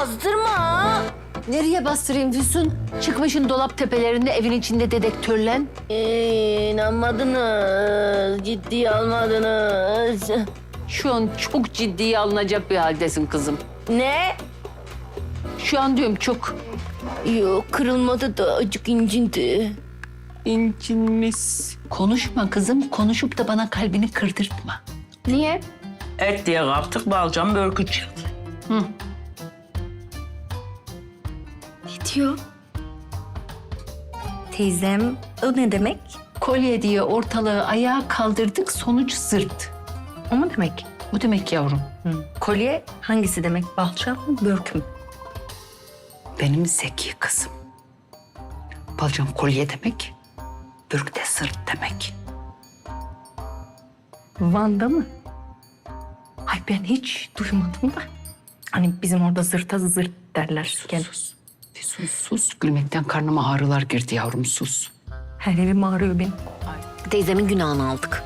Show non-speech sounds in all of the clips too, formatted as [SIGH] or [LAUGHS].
Bastırma. Nereye bastırayım Füsun? Çıkmışın dolap tepelerinde evin içinde dedektörlen. Ee, inanmadınız. Ciddiye almadınız. Şu an çok ciddiye alınacak bir haldesin kızım. Ne? Şu an diyorum çok Yok kırılmadı da acık incindi. incinmiş. Konuşma kızım. Konuşup da bana kalbini kırdırtma. Niye? Et diye kaptık balcam börkü çıktı. Diyor? Teyzem o ne demek? Kolye diye ortalığı ayağa kaldırdık sonuç zırt. O mu demek? Bu demek yavrum. Kolye hangisi demek? Balçam mı, börk mü? Benim zeki kızım. Balcam kolye demek. Bürk de sırt demek. Van'da mı? Ay ben hiç duymadım da. Hani bizim orada zırta zırt derler. Gel. Sus. Füsun sus. Gülmekten karnıma ağrılar girdi yavrum sus. Her evim ağrıyor benim. Teyzemin günahını aldık.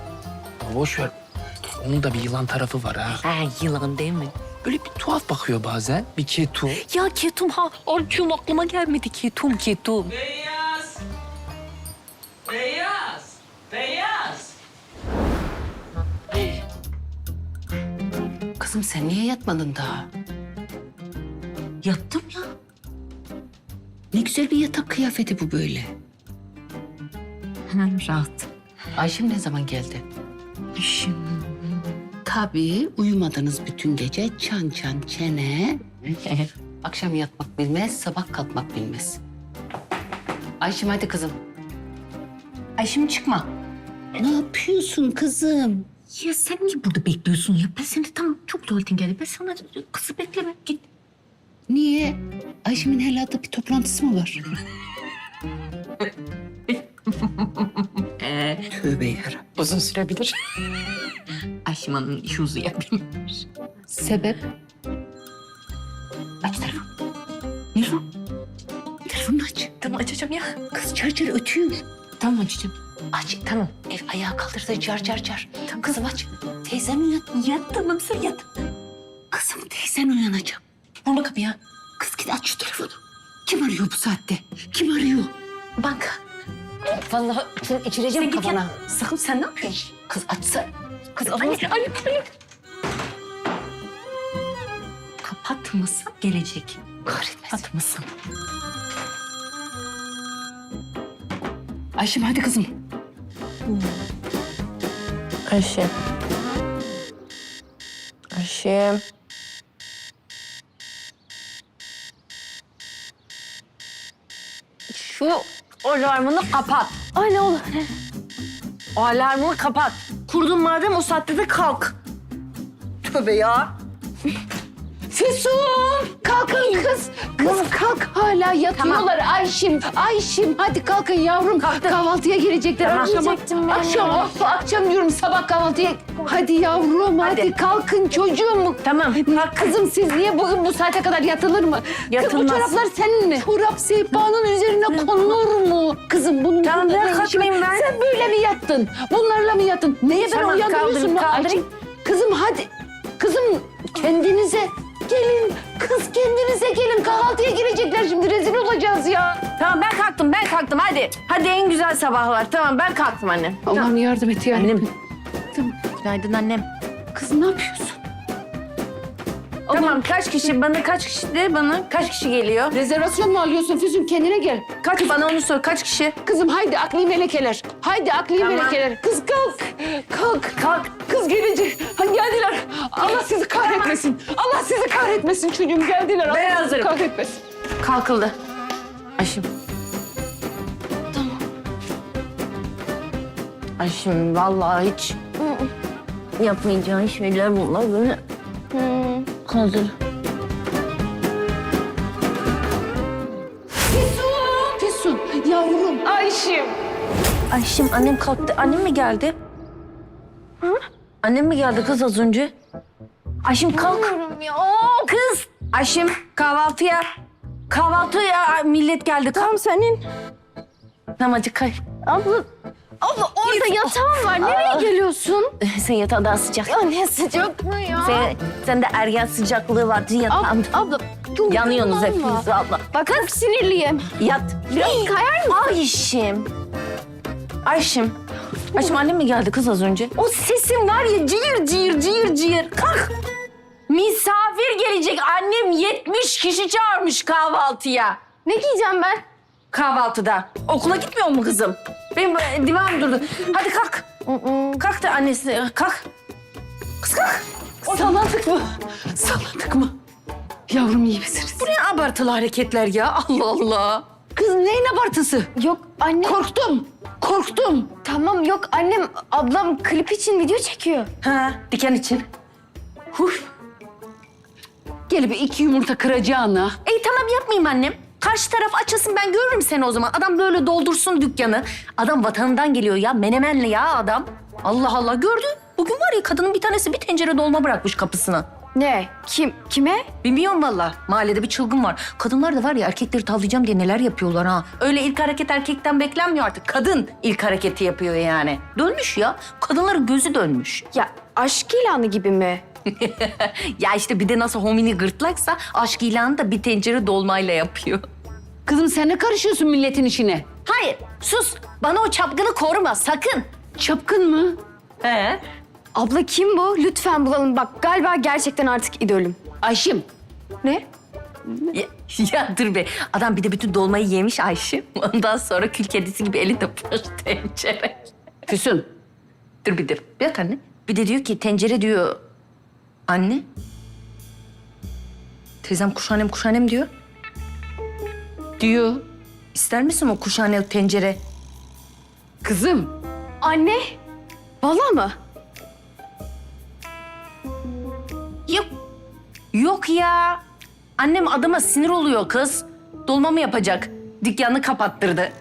Boş ver. Onun da bir yılan tarafı var ha. Ha yılan değil mi? Böyle bir tuhaf bakıyor bazen. Bir ketum. Ya ketum ha. Arçum aklıma gelmedi. Ketum ketum. Beyaz! Beyaz! Beyaz! Kızım sen niye yatmadın daha? Yattım ya. Ne güzel bir yatak kıyafeti bu böyle. Rahat. Ayşem ne zaman geldi? Düşün. Tabii uyumadınız bütün gece. Çan çan çene. [LAUGHS] Akşam yatmak bilmez, sabah kalkmak bilmez. Ayşem hadi kızım. Ay şimdi çıkma. Ne yapıyorsun kızım? Ya sen niye burada bekliyorsun ya? Ben seni tam çok tuvaletin geldi. Ben sana kızı bekleme. Git. Niye? Ayşem'in helada bir toplantısı mı var? [LAUGHS] Tövbe yarabbim. Uzun sürebilir. [LAUGHS] Ayşim Hanım'ın işi uzayabilir. Sebep? Aç telefonu. Ne bu? Telefonunu aç. Tamam açacağım ya. Kız çar çar ötüyor. Tamam açacağım. Aç. Tamam. Ev ayağa kaldırdı car car car. Tamam kızım aç. Teyzen uyan. Yat tamam sen yat. Kızım teyzen uyanacak. Vurma kapıya. Kız git aç şu telefonu. Kim arıyor bu saatte? Kim arıyor? Banka. Vallahi sen içireceğim Sen git kafana. yat. Sakın sen ne yapıyorsun? Kız açsa. Kız Ali, Ali, Ali. Kapatmasa gelecek. Kahretmesin. Kapatmasın. Ayşem hadi kızım. Ayşe. Ayşe. Şu alarmını kapat. Ay ne olur. O alarmını kapat. Kurdun madem o saatte de kalk. Tövbe ya. Füsun! Kalkın kız. Kız kalk. Hala yatıyorlar. Ayşim, Ayşim. Hadi kalkın yavrum. Kahvaltıya gelecekler. Tamam. Akşam, Yiyecektim ben akşam, ya. of, akşam diyorum sabah kahvaltıya. Hadi yavrum hadi, Hadi. kalkın çocuğum. Tamam. Kızım siz niye bugün bu saate kadar yatılır mı? Kız bu Yatılmaz. çoraplar senin mi? Çorap sehpanın üzerine konulur mu? Kızım bunun Tamam, bununla ben ne işi var? kalkmayayım ben. Sen böyle mi yattın? Bunlarla mı yattın? Neye ben Tamam, uyandırıyorsun? kaldırayım, lan? kaldırayım. Ayşim, Kızım hadi. Kızım kendinize gelin. Kız kendinize gelin. Kahvaltıya girecekler şimdi. Rezil olacağız ya. Tamam ben kalktım ben kalktım hadi. Hadi en güzel sabahlar. Tamam ben kalktım anne. Allah'ım yardım et ya. Annem. Tamam. Günaydın annem. Kız ne yapıyorsun? Tamam kaç kişi bana kaç kişi de bana kaç kişi geliyor? Rezervasyon mu alıyorsun Füsun? Kendine gel. Kaç bana onu sor kaç kişi? Kızım haydi akli melekeler. Haydi akli Tamam. melekeler. Kız kalk. Kalk. Kalk. Kız gelecek. Ha, geldiler. Allah sizi kahretmesin. Allah sizi kahretmesin çocuğum. Geldiler. Allah Ben sizi hazırım. kahretmesin. Kalkıldı. Ayşim. Tamam. Ayşim vallahi hiç yapmayacağın şeyler bunlar böyle. Hazır. Ayşim annem kalktı. Annem mi geldi? Hı? Annem mi geldi kız az önce? Ayşim kalk. ya. Kız. Ayşim kahvaltıya. Kahvaltıya millet geldi. Tamam senin. Tamam hadi kay. Abla. Abla orada yatağım var. Nereye geliyorsun? [LAUGHS] Sen yatağın daha sıcak. Ya ne sıcak mı ya? Sen, sende ergen sıcaklığı vardı yatağında. Abla, Yanıyorsunuz hepiniz abla. Bak çok sinirliyim. Yat. Biraz kayar mısın? Ayşim. Ayşim. Ayşim annem mi geldi kız az önce? O sesin var ya cıyır cıyır cıyır cıyır. Kalk. Misafir gelecek. Annem 70 kişi çağırmış kahvaltıya. Ne giyeceğim ben? Kahvaltıda. Okula gitmiyor mu kızım? Benim e, divan durdu. Hadi kalk. Kalk da annesi. Kalk. Kız kalk. Salladık mı? Salladık mı? Yavrum iyi misiniz? Bu ne abartılı hareketler ya? Allah Allah. Kız neyin abartısı? Yok anne. Korktum. Korktum. tamam yok annem ablam klip için video çekiyor. Ha, diken için. Huf. Gel bir iki yumurta kıracağına. İyi tamam yapmayayım annem. Karşı taraf açılsın ben görürüm seni o zaman. Adam böyle doldursun dükkanı. Adam vatanından geliyor ya. Menemenli ya adam. Allah Allah gördü. Bugün var ya kadının bir tanesi bir tencere dolma bırakmış kapısına. Ne? Kim? Kime? Bilmiyorum valla. Mahallede bir çılgın var. Kadınlar da var ya erkekleri tavlayacağım diye neler yapıyorlar ha. Öyle ilk hareket erkekten beklenmiyor artık. Kadın ilk hareketi yapıyor yani. Dönmüş ya. Kadınların gözü dönmüş. Ya aşk ilanı gibi mi? [LAUGHS] ya işte bir de nasıl homini gırtlaksa aşk ilanı da bir tencere dolmayla yapıyor. Kızım sen ne karışıyorsun milletin işine? Hayır sus. Bana o çapkını koruma sakın. Çapkın mı? He? Abla kim bu? Lütfen bulalım. Bak galiba gerçekten artık idolüm. Ayşim. Ne? Ya, ya dur be. Adam bir de bütün dolmayı yemiş Ayşe. [LAUGHS] Ondan sonra kül kedisi gibi elinde boş tencere. Füsun. Dur bir dur. Bir dakika anne. Bir de diyor ki tencere diyor. Anne. Teyzem kuşanem kuşanem diyor. Diyor. İster misin o kuşhane tencere? Kızım. Anne. Valla mı? Yok ya. Annem adama sinir oluyor kız. Dolma mı yapacak? Dükkanını kapattırdı.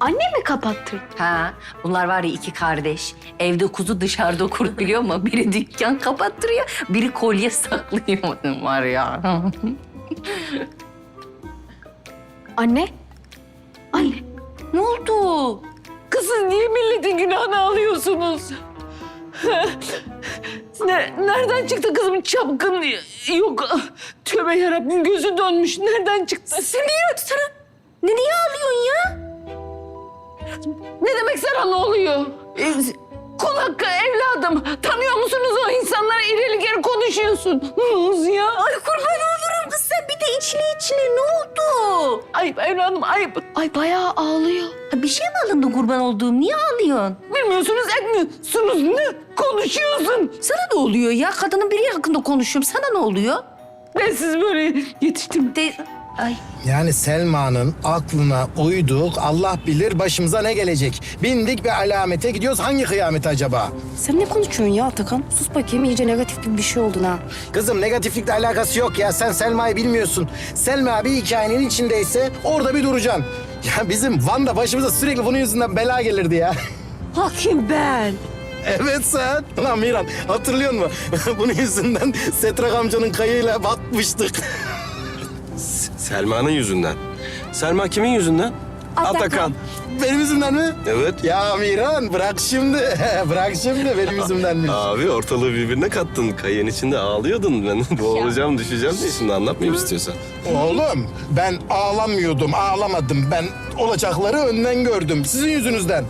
Anne mi kapattı? Ha, bunlar var ya iki kardeş. Evde kuzu dışarıda kurt biliyor musun? Biri dükkan kapattırıyor, biri kolye saklıyor var ya. [LAUGHS] Anne. Anne. ne oldu? Kızım niye milletin günahını alıyorsunuz? [LAUGHS] ne, nereden çıktı kızım çapkın? Yok. Tövbe yarabbim gözü dönmüş. Nereden çıktı? Sen niye sana? Ne niye ağlıyorsun ya? Ne demek sana ne oluyor? Ee, Kul hakkı evladım. Tanıyor musunuz o insanları? İleri geri konuşuyorsun. Nuz ya. Ay kurban olurum kız sen bir de içine içine ne oldu? Ayıp evladım ayıp. Ay bayağı ağlıyor. Ha, bir şey mi alındı kurban olduğum? Niye ağlıyorsun? Bilmiyorsunuz etmiyorsunuz. Ne konuşuyorsun? Sana ne oluyor ya? Kadının biri hakkında konuşuyorum. Sana ne oluyor? Ben sizi böyle yetiştim. De... Ay. Yani Selma'nın aklına uyduk Allah bilir başımıza ne gelecek. Bindik bir alamete gidiyoruz hangi kıyamet acaba? Sen ne konuşuyorsun ya Atakan? Sus bakayım iyice negatif gibi bir şey oldun ha. Kızım negatiflikle alakası yok ya sen Selma'yı bilmiyorsun. Selma bir hikayenin içindeyse orada bir duracaksın. Ya bizim Van'da başımıza sürekli bunun yüzünden bela gelirdi ya. Hakim ben. Evet sen. Lan Miran hatırlıyor musun? [LAUGHS] bunun yüzünden Setrak amcanın kayığıyla batmıştık. [LAUGHS] Selma'nın yüzünden. Selma kimin yüzünden? Atakan. Benim yüzümden mi? Evet. Ya Miran bırak şimdi. [LAUGHS] bırak şimdi benim yüzümdenmiş. Abi ortalığı birbirine kattın. Kayığın içinde ağlıyordun. Ben boğulacağım, düşeceğim diye şimdi anlatmayayım istiyorsan. Oğlum ben ağlamıyordum, ağlamadım. Ben olacakları önden gördüm. Sizin yüzünüzden.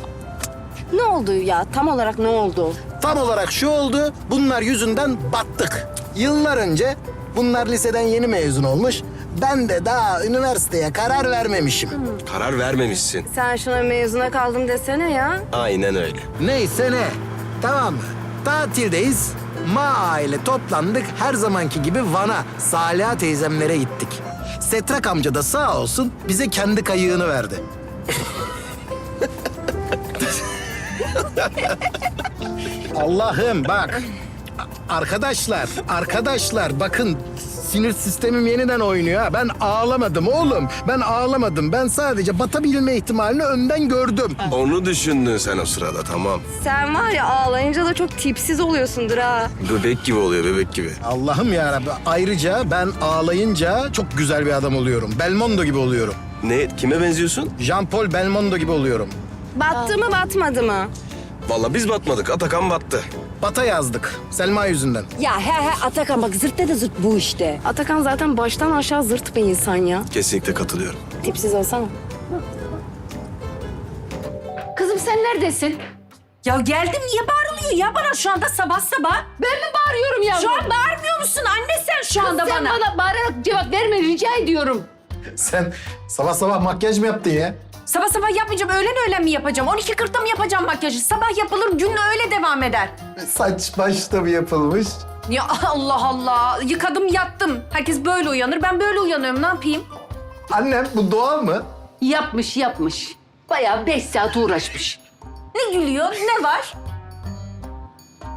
Ne oldu ya? Tam olarak ne oldu? Tam olarak şu oldu, bunlar yüzünden battık. Yıllar önce bunlar liseden yeni mezun olmuş. Ben de daha üniversiteye karar vermemişim. Karar vermemişsin. Sen şuna mezuna kaldım desene ya. Aynen öyle. Neyse ne, tamam mı? Tatildeyiz. Ma aile toplandık. Her zamanki gibi Van'a, Saliha teyzemlere gittik. Setrak amca da sağ olsun bize kendi kayığını verdi. [LAUGHS] Allah'ım bak. Arkadaşlar, arkadaşlar bakın sinir sistemim yeniden oynuyor. ha. Ben ağlamadım oğlum. Ben ağlamadım. Ben sadece batabilme ihtimalini önden gördüm. Onu düşündün sen o sırada tamam. Sen var ya ağlayınca da çok tipsiz oluyorsundur ha. Bebek gibi oluyor bebek gibi. Allah'ım ya Ayrıca ben ağlayınca çok güzel bir adam oluyorum. Belmondo gibi oluyorum. Ne? Kime benziyorsun? Jean-Paul Belmondo gibi oluyorum. Battı mı batmadı mı? Vallahi biz batmadık. Atakan battı. Bata yazdık. Selma yüzünden. Ya he he Atakan bak zırt de zırt bu işte. Atakan zaten baştan aşağı zırt bir insan ya. Kesinlikle katılıyorum. Tipsiz olsana. Kızım sen neredesin? Ya geldim niye bağırılıyor ya bana şu anda sabah sabah? Ben mi bağırıyorum yavrum? Şu an bağırmıyor musun anne sen şu anda sen bana? bana bağırarak cevap verme rica ediyorum. Sen sabah sabah makyaj mı yaptın ya? Sabah sabah yapmayacağım öğlen öğlen mi yapacağım? 12.40'da mı yapacağım makyajı? Sabah yapılır gün öyle devam eder. Saç baş da mı yapılmış? Ya Allah Allah yıkadım yattım. Herkes böyle uyanır ben böyle uyanıyorum ne yapayım? Annem bu doğal mı? Yapmış yapmış. Bayağı beş saat uğraşmış. Ne gülüyor ne var?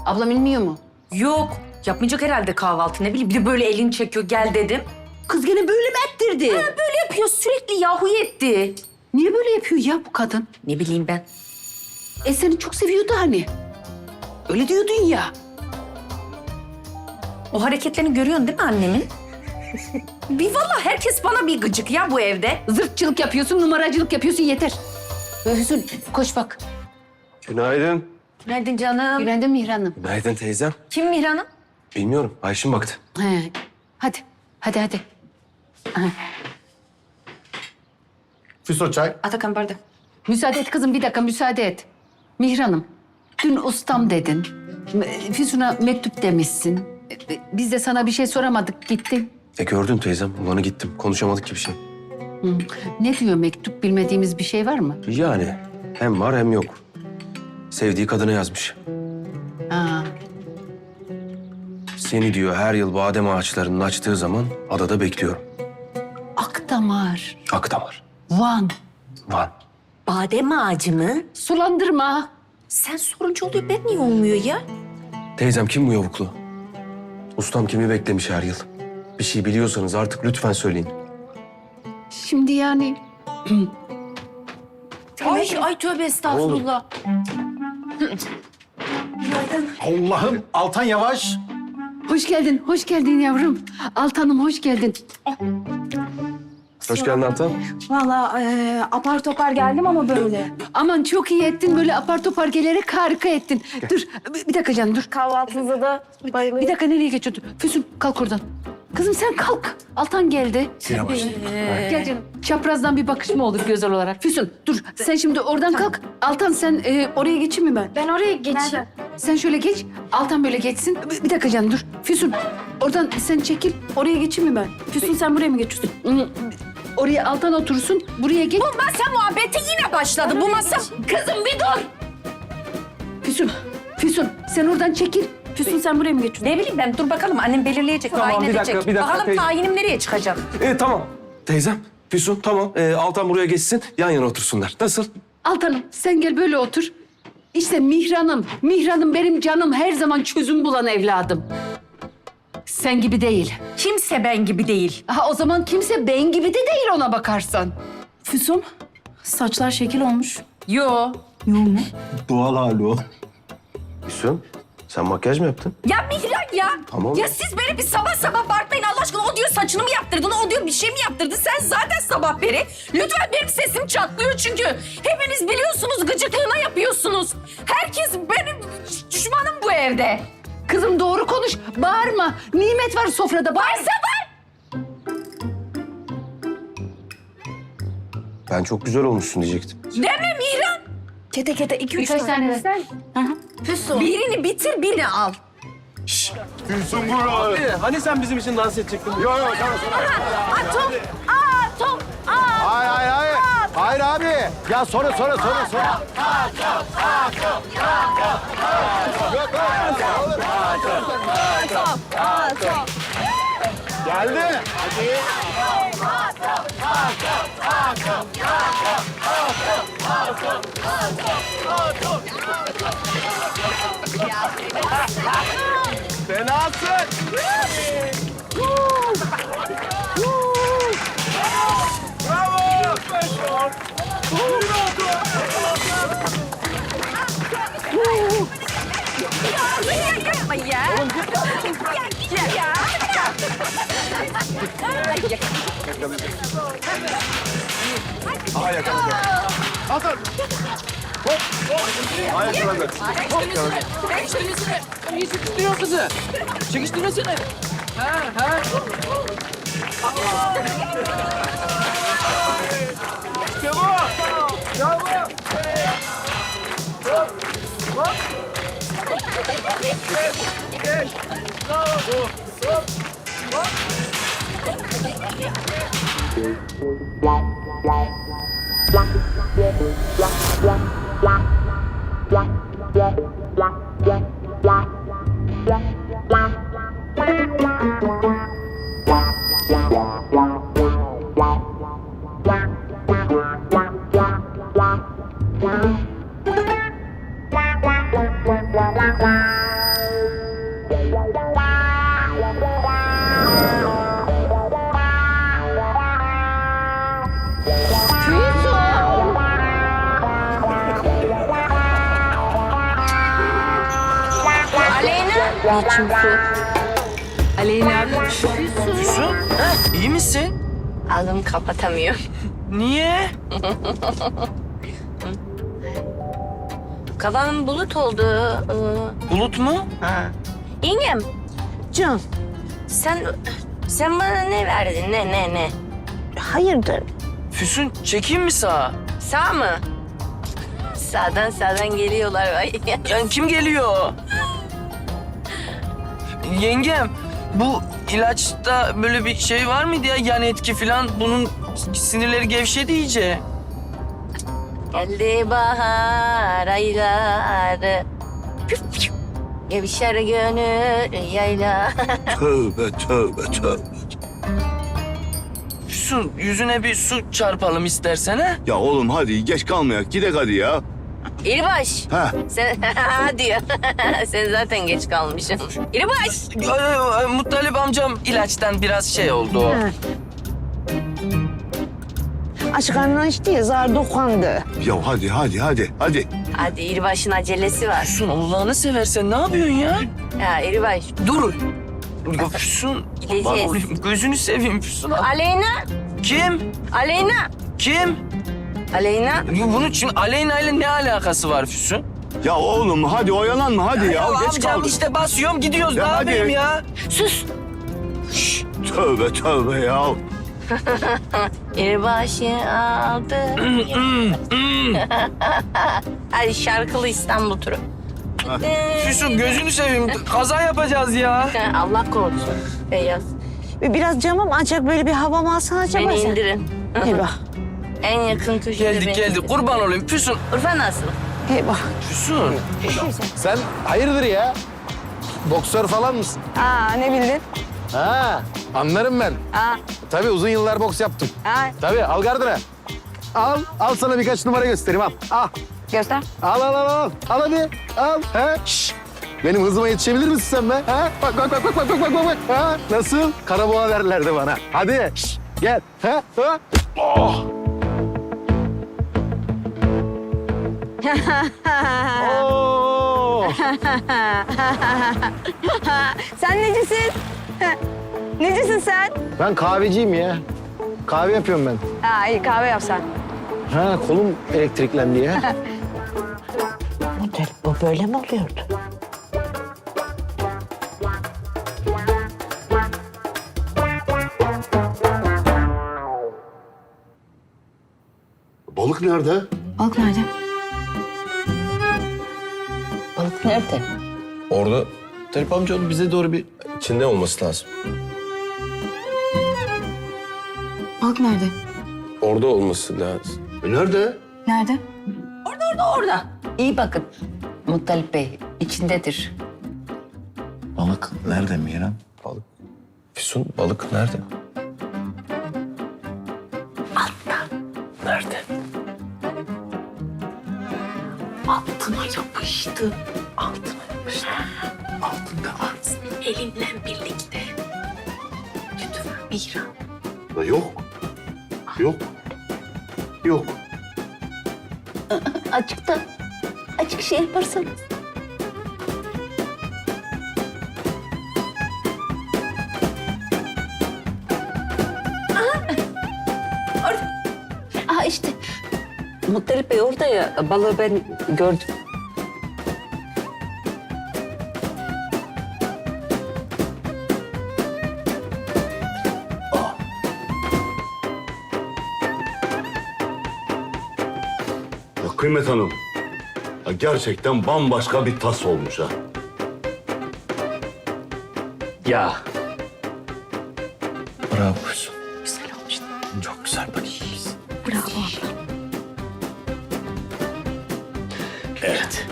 Ablam bilmiyor mu? Yok yapmayacak herhalde kahvaltı ne bileyim bir de böyle elini çekiyor gel dedim. Kız gene böyle mi ettirdi? Böyle yapıyor sürekli yahu etti. Niye böyle yapıyor ya bu kadın? Ne bileyim ben. E seni çok seviyordu hani. Öyle diyordun ya. O hareketlerini görüyorsun değil mi annemin? [LAUGHS] bir vallahi herkes bana bir gıcık ya bu evde. Zırtçılık yapıyorsun, numaracılık yapıyorsun yeter. Hüsnü koş bak. Günaydın. Günaydın canım. Günaydın Mihran'ım. Günaydın teyzem. Kim Mihran'ım? Bilmiyorum. Ayşin baktı. He. Hadi, hadi hadi. Füso çay. Atakan bardak. Müsaade et kızım bir dakika müsaade et. Mihran'ım dün ustam dedin. Füsun'a mektup demişsin. E, Biz de sana bir şey soramadık gittin. E gördün teyzem. Ulanı gittim. Konuşamadık ki bir şey. Hı. Ne diyor mektup bilmediğimiz bir şey var mı? Yani hem var hem yok. Sevdiği kadına yazmış. Ha. Seni diyor her yıl badem ağaçlarının açtığı zaman adada bekliyorum. Van, Van. Badem ağacı mı? sulandırma. Sen sorunca oluyor ben niye olmuyor ya? Teyzem kim bu yavuklu? Ustam kimi beklemiş her yıl? Bir şey biliyorsanız artık lütfen söyleyin. Şimdi yani [CLEARS THROAT] Ay, ay tövbe estağfurullah. [CLEARS THROAT] Allah'ım Altan Yavaş. hoş geldin, hoş geldin yavrum. Altanım hoş geldin. Hoş geldin Altan. Valla e, apar topar geldim ama böyle. Aman çok iyi ettin böyle apar topar gelerek harika ettin. Dur bir bir dakika canım dur. Kahvaltınıza da bayılıyorum. Bir dakika nereye geçiyordun? Füsun kalk oradan. Kızım sen kalk. Altan geldi. Gel canım. Çaprazdan bir bakış mı olur gözel olarak? Füsun dur. Sen şimdi oradan kalk. Altan sen e, oraya geçeyim mi ben? Ben oraya geçeyim. Sen şöyle geç. Altan böyle geçsin. Bir, bir dakika canım dur. Füsun oradan sen çekil. Oraya geçeyim mi ben? Füsun sen buraya mı geçiyorsun? Oraya Altan otursun. Buraya geç. Bu masa muhabbeti yine başladı. Bu masa... Kızım bir dur. Füsun. Füsun sen oradan çekil. Füsun sen buraya mı geçiyorsun? Ne bileyim ben dur bakalım annem belirleyecek, tayin bir dakika, edecek. bir dakika, Bakalım teyze. tayinim nereye çıkacak? E, tamam. Teyzem, Füsun tamam. E, Altan buraya geçsin, yan yana otursunlar. Nasıl? Altanım sen gel böyle otur. İşte Mihran'ım, Mihran'ım benim canım her zaman çözüm bulan evladım. Sen gibi değil. Kimse ben gibi değil. Ha, o zaman kimse ben gibi de değil ona bakarsan. Füsun saçlar şekil olmuş. Yo. Doğal hali o. Füsun, sen makyaj mı yaptın? Ya Mihran ya. Tamam. Ya siz beni bir sabah sabah bağırtmayın Allah aşkına. O diyor saçını mı yaptırdın, o diyor bir şey mi yaptırdın? Sen zaten sabah beri. Lütfen benim sesim çatlıyor çünkü. Hepiniz biliyorsunuz gıcıklığına yapıyorsunuz. Herkes benim düşmanım bu evde. Kızım doğru konuş, bağırma. Nimet var sofrada, bağırsa var. Ben çok güzel olmuşsun diyecektim. Deme Mihran. Kete kete iki üç tane. tane. Füsun. Birini bitir, birini al. Abi, hani sen bizim için dans edecektin? Yok yok, Atom, atom, atom. Hayır hayır hayır. Hayır abi. Ya sonra sonra sonra sonra. Geldi. Fenasın. Yapma ya. Ya, ya. Aha yakaladım. Çekiştiriyor kızı. Çekiştirmesene. Ha ha. Чего? Чего? Вот. Вот. Black, black, black, black, black, black, black, black. Aleyna. Füsun. İyi misin? Ağzımı kapatamıyorum. Niye? [LAUGHS] Kafamın bulut oldu. Ee, Bulut mu? Ha. Yengem. Can. Sen sen bana ne verdin? Ne ne ne? Hayırdır? Füsun çekeyim mi sağa? Sağ mı? Sağdan sağdan geliyorlar. Ay. Yani kim geliyor? Yengem, bu ilaçta böyle bir şey var mıydı ya yan etki falan? Bunun sinirleri gevşedi iyice. Geldi bahar ayları. Püf püf. Gevşer gönül yayla. [LAUGHS] Tövbe tövbe tövbe. Füsun yüzüne bir su çarpalım istersen ha? Ya oğlum hadi geç kalmayak gidek hadi ya. İlbaş. Ha Sen [LAUGHS] diyor. [LAUGHS] Sen zaten geç kalmışsın. İlbaş. Muttalip amcam ilaçtan biraz şey oldu. Aç karnına içti ya zar dokandı. ya hadi hadi hadi hadi. Hadi İlbaş'ın acelesi var. Füsun Allah'ını seversen ne yapıyorsun ya? Ya İlbaş. Dur. Ya Füsun, Gideceğiz. olayım, gözünü seveyim Füsun. Aleyna. Kim? Aleyna. Kim? Aleyna. Bunun için Aleyna ile ne alakası var Füsun? Ya oğlum hadi oyalanma hadi ya, Ya geç amcam kaldık. işte basıyorum gidiyoruz. Ya ne hadi. yapayım ya? Sus. Tövbe tövbe ya. [LAUGHS] İlbaşı aldı. [LAUGHS] Hadi şarkılı İstanbul turu. Füsun gözünü seveyim. Kaza yapacağız ya. [LAUGHS] Allah korusun. Beyaz. Biraz camım açık böyle bir hava mı alsan acaba Beni sen? indirin. Eyvah. En yakın köşede Geldik beni geldik. indirin. Kurban olayım. Füsun. Urfa nasıl? Eyvah. Füsun. Sen hayırdır ya? Boksör falan mısın? Aa ne bildin? Ha, anlarım ben. Aa. Tabii uzun yıllar boks yaptım. Aa Tabii al gardına. Al, al sana birkaç numara göstereyim al. Al, göster. al, al, al, al. Al hadi, al. He? Şşş. Benim hızıma yetişebilir misin sen be? Ha? Bak, bak, bak, bak, bak, bak, bak, bak. Ha? Nasıl? Karaboğa derlerdi bana. Hadi, şşş. Gel. Ha? Ha? Oh. [LAUGHS] Oh. Sen necisin? Necisin sen? Ben kahveciyim ya. Kahve yapıyorum ben. Ha iyi kahve yap sen. Ha, kolum elektriklendi ya. [LAUGHS] Bu böyle mi oluyordu? Balık nerede? Balık nerede? Balık nerede? Orada Talip amcanın bize doğru bir içinde olması lazım. Balık nerede? Orada olması lazım. E, nerede? Nerede? Orada. İyi bakın. Muttalip Bey içindedir. Balık nerede Miran? Balık. Füsun balık nerede? Altta. Nerede? Altına yapıştı. Altına Muttalip Bey orada ya balığı ben gördüm. Ya Kıymet Hanım. ya gerçekten bambaşka bir tas olmuş ha. Ya Bravo evet.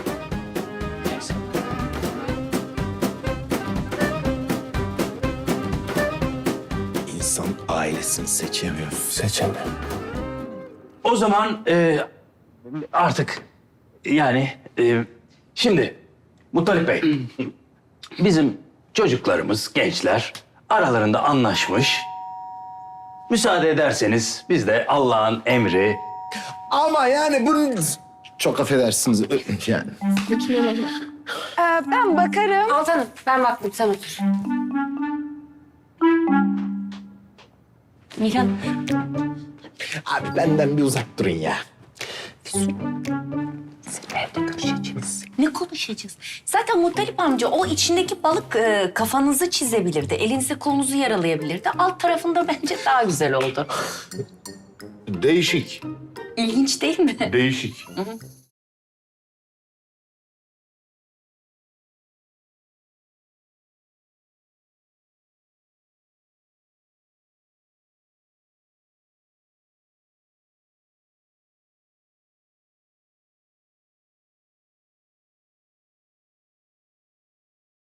İnsan ailesini seçemiyor. Seçemiyor. O zaman e, artık yani e, şimdi Muttalip Bey [CLEARS THROAT] bizim çocuklarımız, gençler aralarında anlaşmış. Müsaade ederseniz biz de Allah'ın emri Ama yani bunun... Çok affedersiniz yani. ben bakarım. Altanım ben baktım sen otur. Miran Abi benden bir uzak durun ya. ne konuşacağız? Zaten Muttalip amca o içindeki balık e, kafanızı çizebilirdi. Elinizi kolunuzu yaralayabilirdi. Alt tarafında [LAUGHS] bence daha güzel oldu. Değişik. İlginç değil mi? Değişik.